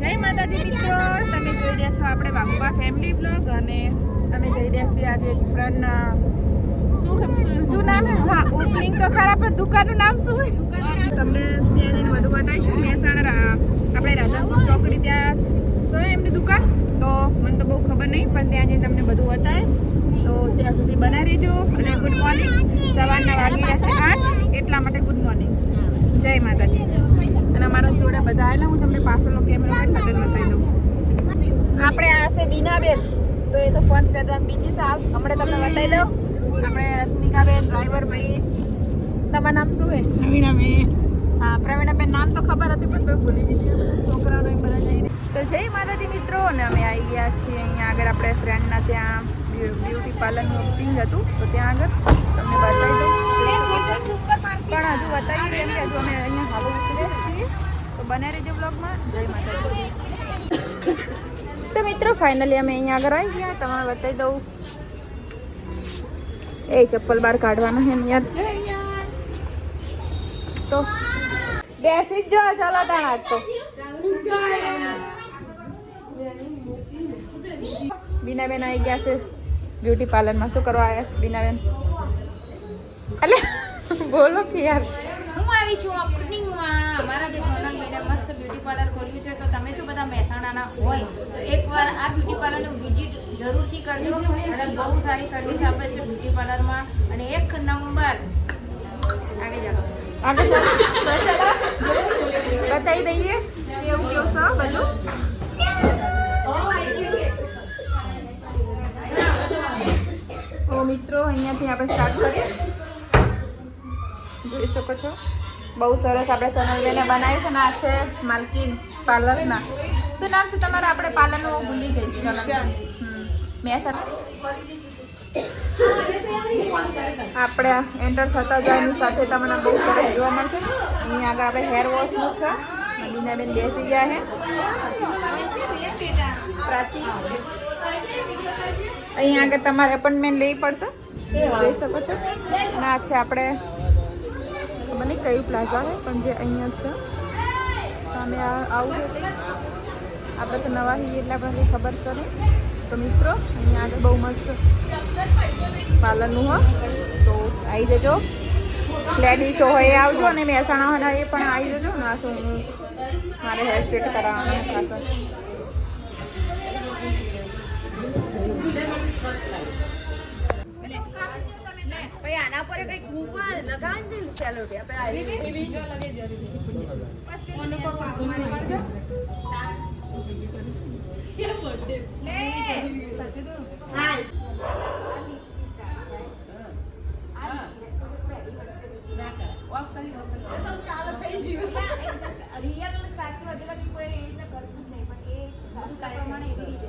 જય માતાજી મિત્રો. તમે જોઈ રહ્યા છો આપણે વાઘુબા ફેમિલી બ્લોગ અને અમે જઈ રહ્યા છીએ આજે ફ્રેન્ડના શું શું- નામ? હા ઓપનિંગ તો ખરા, પણ દુકાનનું નામ શું તમને ત્યાં બધું બતાવીશું. મહેસાણા આપણે રાધાપુર ચોકડી ત્યાં છે એમની દુકાન. તો મને તો બહુ ખબર નહીં, પણ ત્યાં જઈને તમને બધું બતાવે તો ત્યાં સુધી બનાવી રહેજો અને ગુડ મોર્નિંગ સવારના વાગી જશે આઠ. એટલા માટે જય માતાજી. અને અમારા જોડે બધા આવેલા હું તમને પાછળનો કેમેરો કરી નજર બતાવી દઉં. આપણે આ છે બીનાબેન તો એ તો ફોન કરતા બીજી સાલ હમણાં તમને બતાવી દઉં. આપણે રશ્મિકાબેન ડ્રાઈવર ભાઈ તમારું નામ શું છે? હા પ્રવીણાબેન નામ તો ખબર હતી પણ તો ભૂલી દીધી છોકરાઓને એ બધા જઈને. તો જય માતાજી મિત્રો અને અમે આવી ગયા છીએ અહીંયા આગળ. આપણે ફ્રેન્ડના ત્યાં બ્યુટી પાર્લરનું ઓપનિંગ હતું. તો ત્યાં આગળ તમને બતાવી દઉં પણ હજુ બતાવી કેમ કે હજુ અમે અહીંયા હાલો ઉતર્યા છીએ તો બને રહેજો બ્લોગમાં જય માતાજી. તો મિત્રો ફાઇનલી અમે અહીંયા આગળ આવી ગયા. તમે બતાવી દઉં. એ ચપ્પલ બહાર કાઢવાના છે ને યાર. તો બેસી જ જો ચાલો તાણા તો. બીનાબેન આવી ગયા છે. બ્યુટી પાર્લરમાં શું કરવા આવ્યા છે બીનાબેન? અલે બોલો કે યાર. હું આવી છું ઓપનિંગમાં અમારા ખોલ્યું છે, તો તમે જો બધા મહેસાણાના હોય, એકવાર આ બ્યુટી પાર્લરનું વિઝિટ જરૂરથી કરજો અને બહુ સારી સર્વિસ આપે છે બ્યુટી પાર્લરમાં અને એક નંબર આગળ જાઓ. આગળ. બતાવી દઈએ કેવું કેવું છે બધું? તો મિત્રો, અહીંયાથી આપણે સ્ટાર્ટ કરીએ. જોઈ શકો છો. બહુ સરસ આપણે સોનલબેને બનાવી છે ને, આ છે માલકીન. પાર્લરના. શું નામ છે તમારે? આપણે પાર્લરનું હું ભૂલી ગઈ છું સોનલબેન આપણે એન્ટર થતા જાય એની સાથે તમને બહુ સરસ જોવા મળશે. અહીંયા આગળ આપણે હેર વોશનું છે. બીના બીનાબેન બેસી ગયા છે. પ્રાચી. અહીંયા આગળ તમારે એપોઇન્ટમેન્ટ લેવી પડશે. જોઈ શકો છો. ના છે આપણે નહીં કયું પ્લાઝા છે પણ જે અહીંયા છે. આ- આવું હતી આપણે તો નવા છીએ એટલે આપણને ખબર તો તો મિત્રો, અહીંયા આગળ બહુ મસ્ત પાર્લરનું, હો. તો આવી જજો. લેડીઝો હોય એ આવજો અને મહેસાણા હોય એ પણ આવી જજો ને શું મારે હેર સ્ટ્રેટ કરાવવાનું ખાસ. ભાઈ આના પર કંઈક મૂકવા લગાવવાનું છે ચાલો રિયલ સાચું હજુ લગી કોઈ એવી રીતે કરતું જ નહીં પણ એ પ્રમાણે એવી રીતે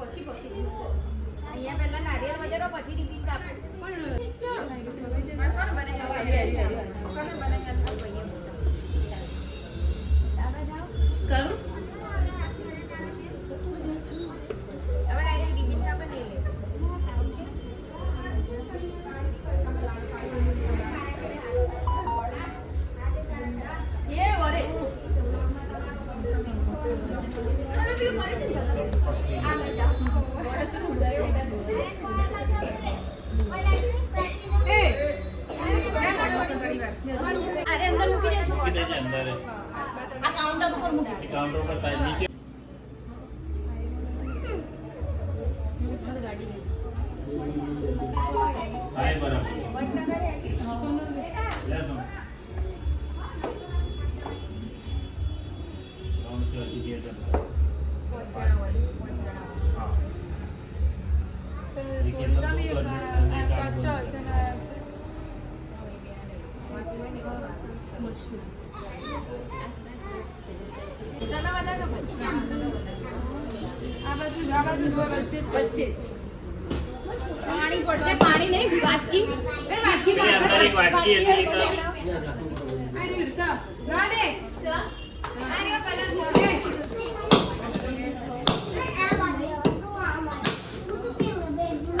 પછી પછી અહીંયા પહેલા નારિયેળ વધારો પછી રિપીટ કાપો કરું અરે અંદર મૂકી દેજો. અંદર આ કાઉન્ટર ઉપર મૂકી કાઉન્ટર ઉપર સાઈડ નીચે પાણી પડશે પાણી નહીં વાટકી. એ વાટકી પાછળ વાટકી દો આવી રે ડીશ લઈ લે આ મૂકી દેજો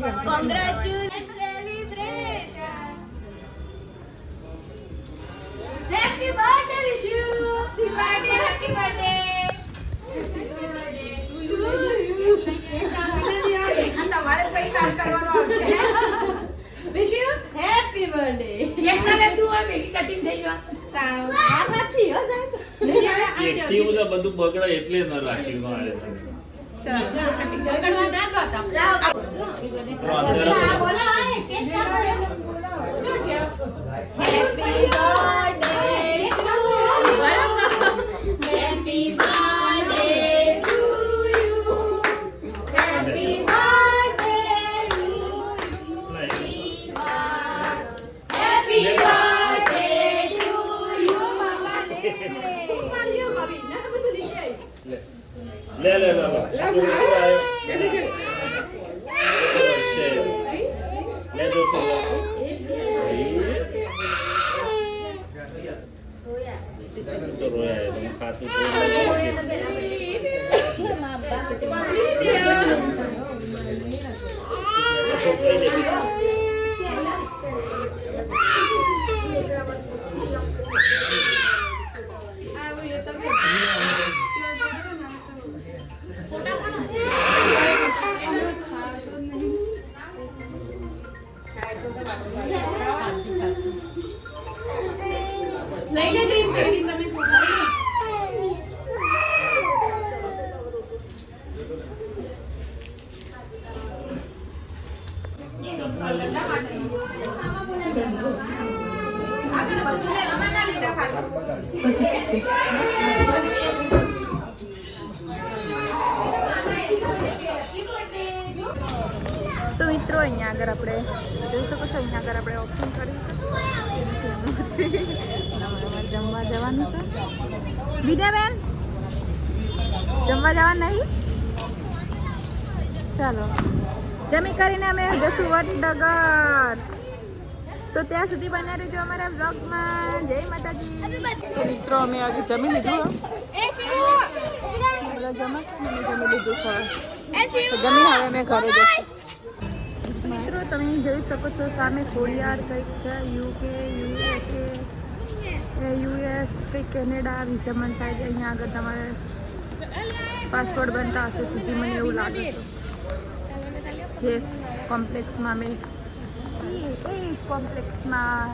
ઉપર નાખી જાઓ. એ તલબેર નાખશે ના ઊભા રહી જાવ આપી દો Congratulations, celebration. Happy birthday, Vishu. Happy happy birthday. આ તમારે જ કંઈ કામ કરવાનું happy birthday. આ સાચી, હો, સાહેબ. એકથી એવું તો બધું બગડે એટલે ન રાખી નો આવે લે લે લે લે. આપણું લેતો આવ્યો. છે. લે જો તો લે. આગળ આપણે જોઈ શકો છો અહીંયા આગળ આપણે ઓપન કરી જમવા જવાનું છે. વિદ્યાબેન જમવા જવાનું નહીં? ચાલો. જમી કરીને અમે જશું વડનગર. તો ત્યાં સુધી બન્યા રહેજો અમારા બ્લોગમાં જય માતાજી. મિત્રો અમે આગળ જમી લીધું જમી લીધું સર જમીને હવે અમે ઘરે જશું. તમે જોઈ શકો છો સામે ખોડિયાર કંઈક છે યુકે યુએસએ યુએસ કંઈક કેનેડા વિઝામન સાઈડ અહીંયા આગળ તમારે પાસપોર્ટ બનતા હશે સુધી મને એવું લાગે છે. જેસ કોમ્પ્લેક્સમાં મેં એ કોમ્પ્લેક્સમાં